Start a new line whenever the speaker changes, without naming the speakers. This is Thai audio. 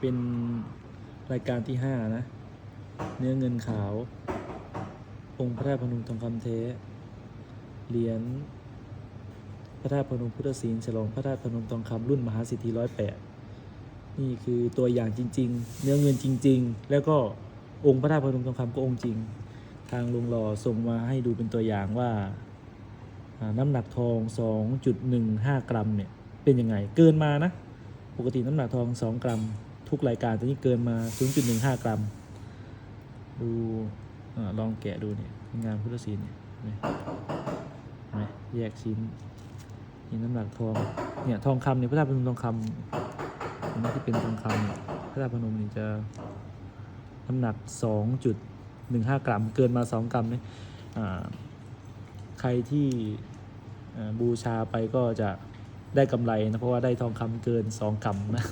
เป็นรายการที่ห้านะ เนื้อเงินขาว องค์พระธาตุพนมทองคำเทเหรียญพระธาตุพนมพุทธศีลฉลองพระธาตุพนมทองคำรุ่นมหาสิทธิร้อยแปดนี่คือตัวอย่างจริง ๆ เนื้อเงินจริง ๆ แล้วก็องค์พระธาตุพนมทองคำก็องค์จริง ทางลุงหล่อส่งมาให้ดูเป็นตัวอย่างว่าอ่าน้ำหนักทอง 2.15 กรัมเนี่ยเป็นยังไงเกินมานะ ปกติน้ำหนักทอง 2 กรัม ทุกรายการแต่นี่เกินมา 0.15 กรัม ดูอลองแกะดูเนี่ยงานพุทธศิลป์เนี่ยเห็นไหมแยกชิ้นนี่น้ำหนักทองเนี่ยทองคำเนี่ยพระธาตุพนมทองคำอันนี้ที่เป็นทองคำพระธาตุพนมนี่จะน้ำหนัก 2.15 กรัม เกินมา 2 กรัมเนี่ยใครที่บูชาไปก็จะได้กำไรนะเพราะว่าได้ทองคำเกิน 2 กรัมนะ